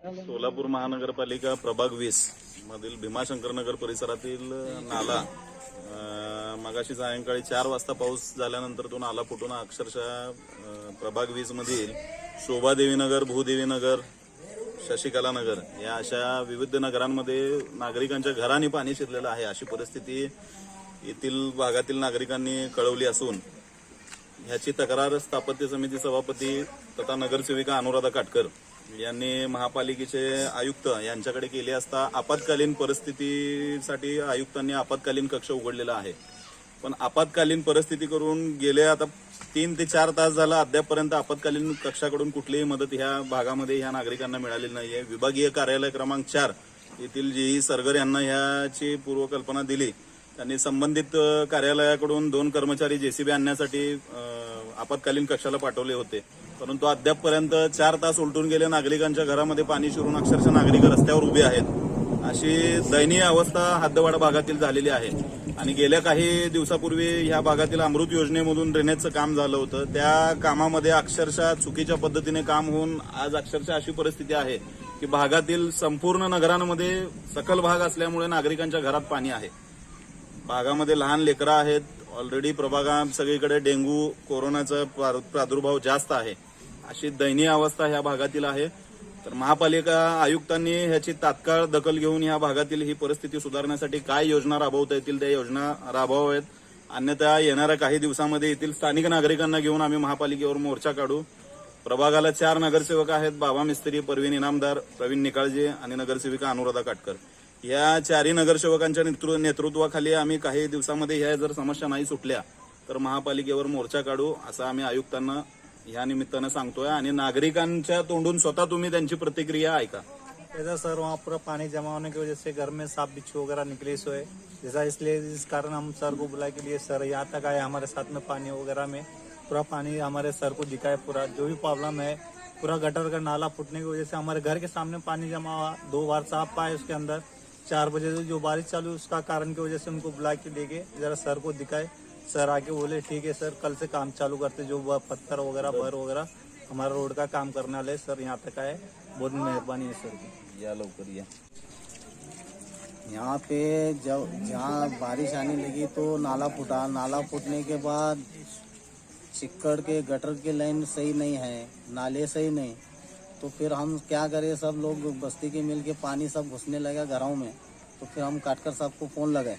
सोलापूर महानगरपालिका प्रभाग वीस मधील भीमाशंकर नगर परिसरातील नाला मगाशी सायंकाळी चार वाजता पाऊस झाल्यानंतर तो नाला फुटून अक्षरशः प्रभाग वीस मधील शोभादेवीनगर भूदेवीनगर शशिकला नगर या अशा विविध नगरांमध्ये नागरिकांच्या घराने पाणी शिरलेलं आहे. अशी परिस्थिती येथील भागातील नागरिकांनी कळवली असून ह्याची तक्रार स्थापत्य समिती सभापती तथा नगरसेविका अनुराधा काटकर यांनी महापालिकेचे आयुक्त यांच्याकडे केले असता आपत्कालीन परिस्थितीसाठी आयुक्तांनी आपत्कालीन कक्ष उघडलेला आहे. पण आपत्कालीन परिस्थिती करून गेले आता तीन ते चार तास झाला अद्यापपर्यंत आपत्कालीन कक्षाकडून कुठलीही मदत ह्या भागामध्ये ह्या नागरिकांना मिळालेली नाहीये. विभागीय कार्यालय क्रमांक चार येथील जेई सरगर यांना ह्याची पूर्वकल्पना दिली. त्यांनी संबंधित कार्यालयाकडून दोन कर्मचारी जेसीबी आणण्यासाठी आपत्कालीन कक्षाला पाठवले होते. परंतु अद्यापपर्यंत चार तास उलटून गेले नागरिकांच्या घरामध्ये पाणी शिरून अक्षरशः नागरिक रस्त्यावर उभे आहेत. अशी दयनीय अवस्था हद्दवाडा भागातील झालेली आहे. आणि गेल्या काही दिवसापूर्वी ह्या भागातील अमृत योजनेमधून ड्रेनेजचं काम झालं होतं. त्या कामामध्ये अक्षरशः चुकीच्या पद्धतीने काम होऊन आज अक्षरशः अशी परिस्थिती आहे की भागातील संपूर्ण नगरांमध्ये सकल भाग असल्यामुळे नागरिकांच्या घरात पाणी आहे. भागामध्ये लहान लेकरं आहेत. ऑलरेडी प्रभागात सगळीकडे डेंग्यू कोरोनाचा प्रादुर्भाव जास्त आहे. अशी दयनीय अवस्था ह्या भागातील आहे. तर महापालिका आयुक्तांनी ह्याची तात्काळ दखल घेऊन या भागातील ही परिस्थिती सुधारण्यासाठी काय योजना राबवता येतील त्या योजना राबवाव्यात. अन्यथा येणाऱ्या काही दिवसामध्ये येथील स्थानिक नागरिकांना घेऊन आम्ही महापालिकेवर मोर्चा काढू. प्रभागाला चार नगरसेवक आहेत बाबा मिस्त्री परवीन इनामदार प्रवीण निकाळजे आणि नगरसेविका अनुराधा काटकर. या चारही नगरसेवकांच्या नेतृ- नेतृत्वाखाली आम्ही काही दिवसामध्ये ह्या जर समस्या नाही सुटल्या तर महापालिकेवर मोर्चा काढू असं आम्ही आयुक्तांना या निमित्तानं सांगतोय आणि नागरिकांच्या तोंडून स्वतः तुम्ही त्यांची प्रतिक्रिया ऐका. ऐसा सर वहाँ पूरा पानी जमा होने की वजह से घर में सांप बिच्छू वगैरह निकले सोए जैसा इसलिए इस कारण हम सर को बुला के लिए सर यहाँ तक आए हमारे साथ में पानी वगैरह में। पूरा पानी हमारे सर को दिखाए पूरा जो भी प्रॉब्लम है पूरा गटर का नाला फूटने की वजह से हमारे घर के सामने पानी जमा हुआ। दो बार सांप पाए उसके अंदर। चार बजे से जो बारिश चालू उसका कारण की वजह से उनको बुला के लेके जरा सर को दिखाए। सर आके बोले, ठीक है सर, कल से काम चालू करते, जो पत्थर वगैरह भर वगैरह, हमारा रोड का काम करने वाले सर, यहाँ तक आए, बहुत मेहरबानी है सर की। या यहाँ पे जब, जहाँ बारिश आने लगी तो नाला फूटा। नाला फूटने के बाद चिक्कड़ के, गटर के लाइन सही नहीं है, नाले सही नहीं। तो फिर हम क्या करें, सब लोग बस्ती के मिल के पानी सब घुसने लगा घरों में। तो फिर हम काटकर साहब को फ़ोन लगाए।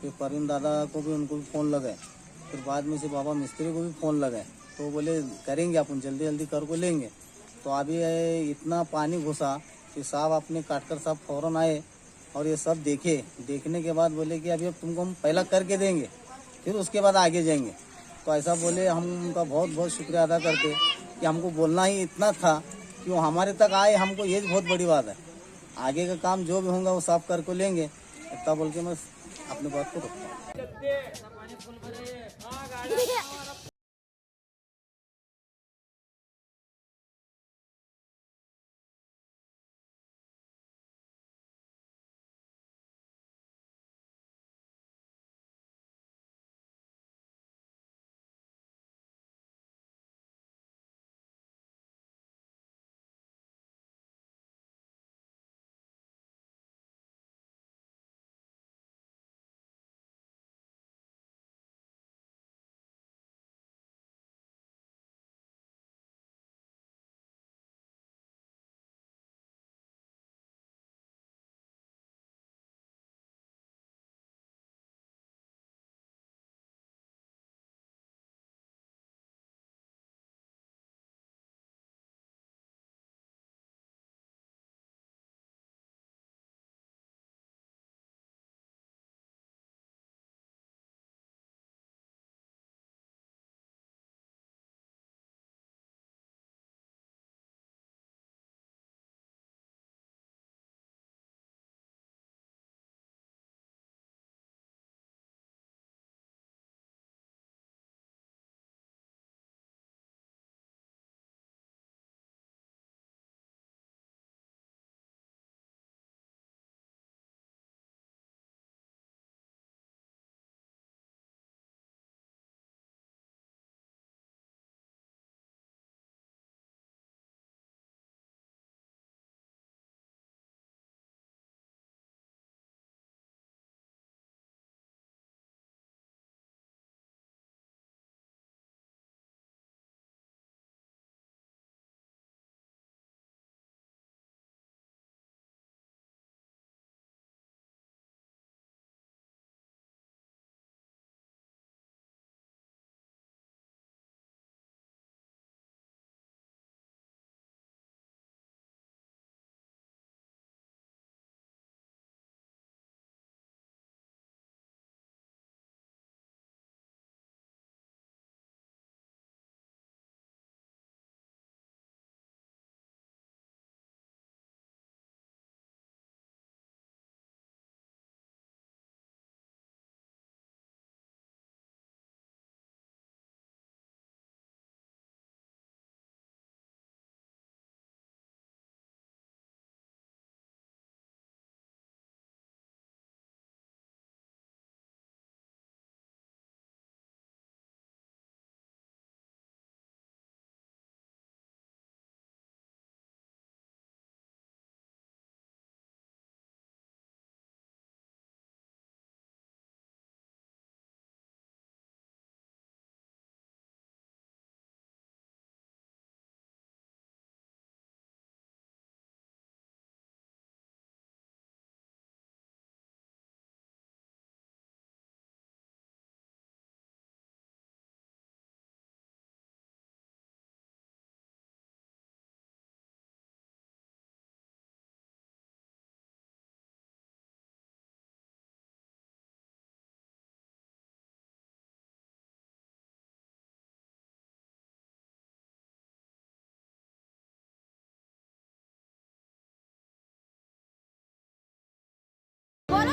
फिर परवीन दादा को भी उनको भी फ़ोन लगाए। फिर बाद में से बाबा मिस्त्री को भी फ़ोन लगाए। तो बोले, करेंगे अपन, जल्दी जल्दी कर को लेंगे। तो अभी इतना पानी घुसा कि साहब अपने काटकर साहब फ़ौरन आए और ये सब देखे। देखने के बाद बोले कि अभी अब तुमको हम पहला करके देंगे, फिर उसके बाद आगे जाएँगे। तो ऐसा बोले, हम उनका बहुत बहुत शुक्रिया अदा करते कि हमको बोलना ही इतना था कि वो हमारे तक आए, हमको ये बहुत बड़ी बात है। आगे का काम जो भी होगा वो साफ करके लेंगे। इतना बोल के मैं अपने बात को रखता हूँ।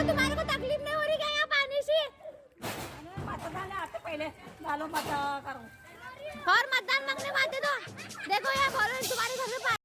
तुम्हारे को तकलीफ नहीं हो रही क्या यहाँ पानी से पहिले झालो मत करू और मतदान मांगने आते तो. देखो यहाँ बोलो तुम्हारे घर में